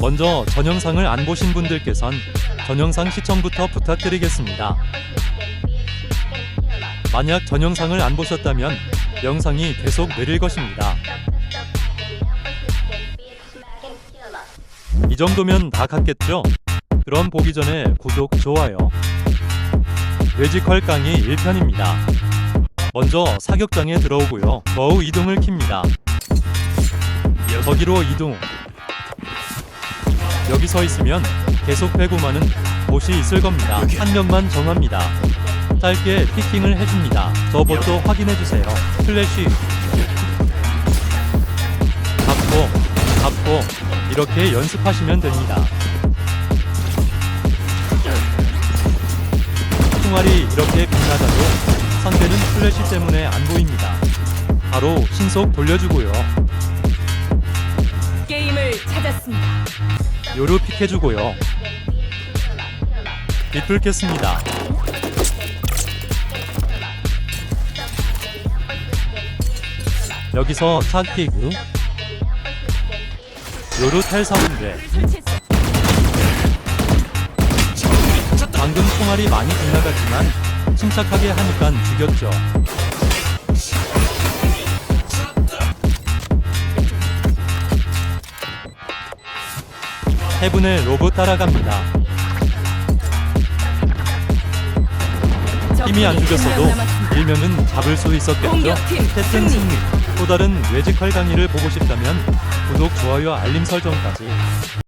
먼저 전 영상을 안 보신 분들께선 전 영상 시청부터 부탁드리겠습니다. 만약 전 영상을 안 보셨다면 영상이 계속 느릴 것입니다. 이 정도면 다 갔겠죠? 그럼 보기 전에 구독, 좋아요. 뇌지컬 강의 1편입니다. 먼저 사격장에 들어오고요. 거우 이동을 킵니다. 거기로 이동. 여기 서 있으면 계속 배구만은 곳이 있을 겁니다. 한 명만 정합니다. 짧게 피킹을 해줍니다. 저것도 확인해주세요. 플래시. 잡고, 잡고, 이렇게 연습하시면 됩니다. 총알이 이렇게 빛나자도 상대는 플래시 때문에 안 보입니다. 바로 신속 돌려주고요. 게임을 찾았습니다. 요루 픽해주고요. 비틀겠습니다. 여기서 샷피그 요루 탈사운드 설치했어. 방금 총알이 많이 빗나갔지만 침착하게 하니까 죽였죠. 해븐의 로봇 따라갑니다. 힘이 안 죽였어도 일면은 잡을 수 있었겠죠. 태튼 승리. 또 다른 뇌지컬 강의를 보고 싶다면 구독, 좋아요, 알림 설정까지